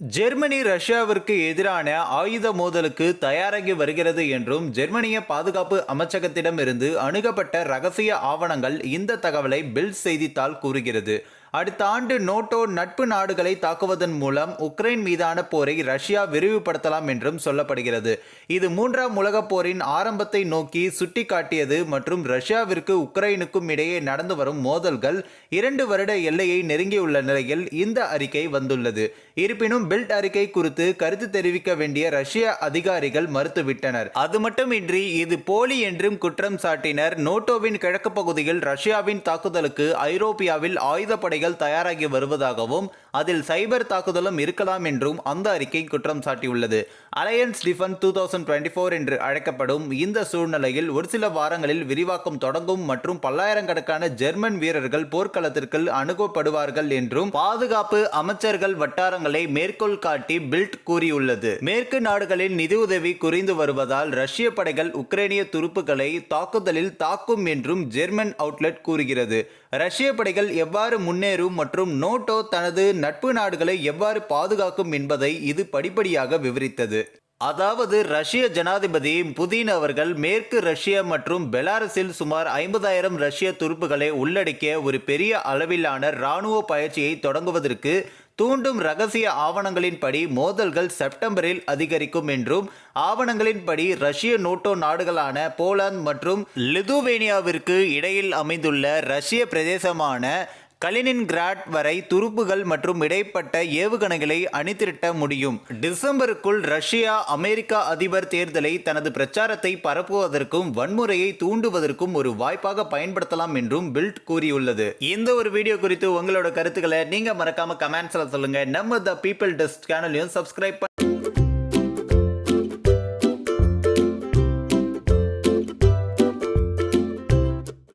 Germany ரஷ்யாவிற்கு எதிரான ஆயுத மோதலுக்கு தயாராகி வருகிறது என்றும் ஜெர்மனிய பாதுகாப்பு அமைச்சகத்திடமிருந்து அணுகப்பட்ட ரகசிய ஆவணங்கள் இந்த தகவலை பில் செய்தித்தாள் கூறுகிறது. அடுத்த ஆண்டு நோட்டோ நட்பு நாடுகளை தாக்குவதன் மூலம் உக்ரைன் மீதான போரை ரஷ்யா விரிவுபடுத்தலாம் என்றும் சொல்லப்படுகிறது. இது மூன்றாம் உலகப் போரின் ஆரம்பத்தை நோக்கி சுட்டிக்காட்டியது மற்றும் ரஷ்யாவிற்கு உக்ரைனுக்கும் இடையே நடந்து வரும் மோதல்கள் இரண்டு வருட எல்லையை நெருங்கியுள்ள நிலையில் இந்த அறிக்கை வந்துள்ளது. இருப்பினும் பில்ட் அறிக்கை குறித்து கருத்து தெரிவிக்க வேண்டிய ரஷ்ய அதிகாரிகள் மறுத்துவிட்டனர். அது மட்டுமின்றி இது போலி என்றும் குற்றம் சாட்டினர். நோட்டோவின் கிழக்கு பகுதியில் ரஷ்யாவின் தாக்குதலுக்கு ஐரோப்பியாவில் ஆயுதப்படை ஆயுதப்படைகள் தயாராகி வருவதாகவும் அதில் சைபர் தாக்குதலும் இருக்கலாம் என்றும் அந்த அறிக்கை குற்றம் சாட்டியுள்ளது. Alliance defence two thousand twenty four என்று அழைக்கப்படும் இந்த சூழ்நிலையில் ஒரு சில வாரங்களில் விரிவாக்கம் தொடங்கும் மற்றும் பல்லாயிரக்கணக்கான ஜெர்மன் வீரர்கள் போர்க்களத்திற்கு அணுகப்படுவார்கள் என்றும் பாதுகாப்பு அமைச்சர்கள் வட்டாரங்களை மேற்கோள் காட்டி பில்ட் கூறியுள்ளது. மேற்கு நாடுகளின் நிதியுதவி குறைந்து வருவதால் ரஷ்ய படைகள் உக்ரைனிய துருப்புகளை தாக்குதலில் தாக்கும் என்றும் ஜெர்மன் அவுட்லெட் கூறுகிறது. ரஷ்ய படைகள் எவ்வாறு முன்னேறும் மற்றும் நோட்டோ தனது நட்பு நாடுகளை எவ்வாறு பாதுகாக்கும் என்பதை இது படிப்படியாக விவரித்தது. அதாவது ரஷ்ய ஜனாதிபதி புதின் அவர்கள் மேற்கு ரஷ்யா மற்றும் பெலாரஸில் சுமார் ஐம்பதாயிரம் ரஷ்ய துருப்புகளை உள்ளடக்கிய ஒரு பெரிய அளவிலான இராணுவ பயிற்சியை தொடங்குவதற்கு தூண்டும் ரகசிய ஆவணங்களின்படி மோதல்கள் செப்டம்பரில் அதிகரிக்கும் என்றும் ஆவணங்களின்படி ரஷ்ய நோட்டோ நாடுகளான போலாந்து மற்றும் லிதுவேனியாவிற்கு இடையில் அமைந்துள்ள ரஷ்ய பிரதேசமான கலினின்கிராட் வரை துருப்புகள் மற்றும் இடைப்பட்ட ஏவுகணைகளை அணிதிரட்ட முடியும். டிசம்பருக்குள் ரஷ்யா அமெரிக்கா அதிபர் தேர்தலை தனது பிரச்சாரத்தை பரப்புவதற்கும் வன்முறையை தூண்டுவதற்கும் ஒரு வாய்ப்பாக பயன்படுத்தலாம் என்றும் பில்ட் கூறியுள்ளது. இந்த ஒரு வீடியோ குறித்து உங்களோட கருத்துக்களை நீங்க மறக்காம கமெண்ட்ஸ்ல சொல்லுங்க. நம்ம த பீப்பிள் டெஸ்ட் சேனலையும் சப்ஸ்கிரைப்